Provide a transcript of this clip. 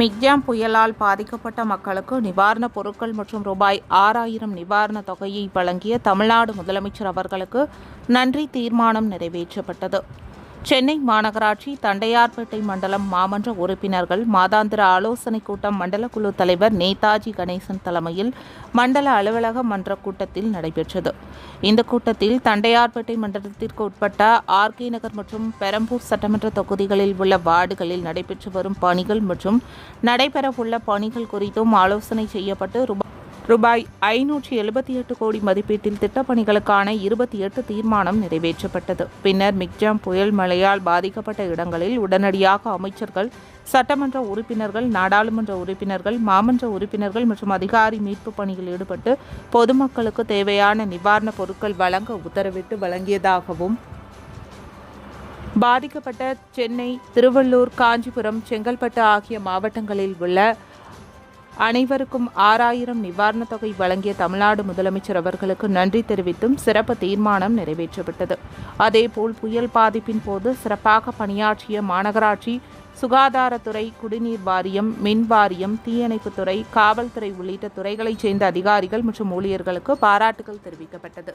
Michaung புயலால் பாதிக்கப்பட்ட மக்களுக்கு நிவாரணப் பொருட்கள் மற்றும் ரூபாய் ஆறாயிரம் நிவாரணத் தொகையை வழங்கிய தமிழ்நாடு முதலமைச்சர் அவர்களுக்கு நன்றி தீர்மானம் நிறைவேற்றப்பட்டது. சென்னை மாநகராட்சி தண்டையார்பேட்டை மண்டலம் மாமன்ற உறுப்பினர்கள் மாதாந்திர ஆலோசனைக் கூட்டம் மண்டல குழு தலைவர் நேதாஜி கணேசன் தலைமையில் மண்டல அலுவலக மன்ற கூட்டத்தில் நடைபெற்றது. இந்த கூட்டத்தில் தண்டையார்பேட்டை மண்டலத்திற்கு உட்பட்ட ஆர்கே நகர் மற்றும் பெரம்பூர் சட்டமன்ற தொகுதிகளில் உள்ள வார்டுகளில் நடைபெற்று வரும் பணிகள் மற்றும் நடைபெறவுள்ள பணிகள் குறித்தும் ஆலோசனை செய்யப்பட்டு ரூபாய் ரூபாய் ஐநூற்றி எழுபத்தி எட்டு கோடி மதிப்பீட்டில் திட்டப்பணிகளுக்கான இருபத்தி எட்டு தீர்மானம் நிறைவேற்றப்பட்டது. பின்னர் மிக்ஜாம் புயல் மழையால் பாதிக்கப்பட்ட இடங்களில் உடனடியாக அமைச்சர்கள் சட்டமன்ற உறுப்பினர்கள் நாடாளுமன்ற உறுப்பினர்கள் மாமன்ற உறுப்பினர்கள் மற்றும் அதிகாரி மீட்பு பணியில் ஈடுபட்டு பொதுமக்களுக்கு தேவையான நிவாரணப் பொருட்கள் வழங்க உத்தரவிட்டு வழங்கியதாகவும் பாதிக்கப்பட்ட சென்னை திருவள்ளூர் காஞ்சிபுரம் செங்கல்பட்டு ஆகிய மாவட்டங்களில் உள்ள அனைவருக்கும் ஆறாயிரம் நிவாரணத் தொகை வழங்கிய தமிழ்நாடு முதலமைச்சர் அவர்களுக்கு நன்றி தெரிவித்தும் சிறப்பு தீர்மானம் நிறைவேற்றப்பட்டது. அதேபோல் புயல் பாதிப்பின் போது சிறப்பாக பணியாற்றிய மாநகராட்சி சுகாதாரத்துறை குடிநீர் வாரியம் மின் வாரியம் தீயணைப்புத்துறை காவல்துறை உள்ளிட்ட துறைகளைச் சேர்ந்த அதிகாரிகள் மற்றும் ஊழியர்களுக்கு பாராட்டுகள் தெரிவிக்கப்பட்டது.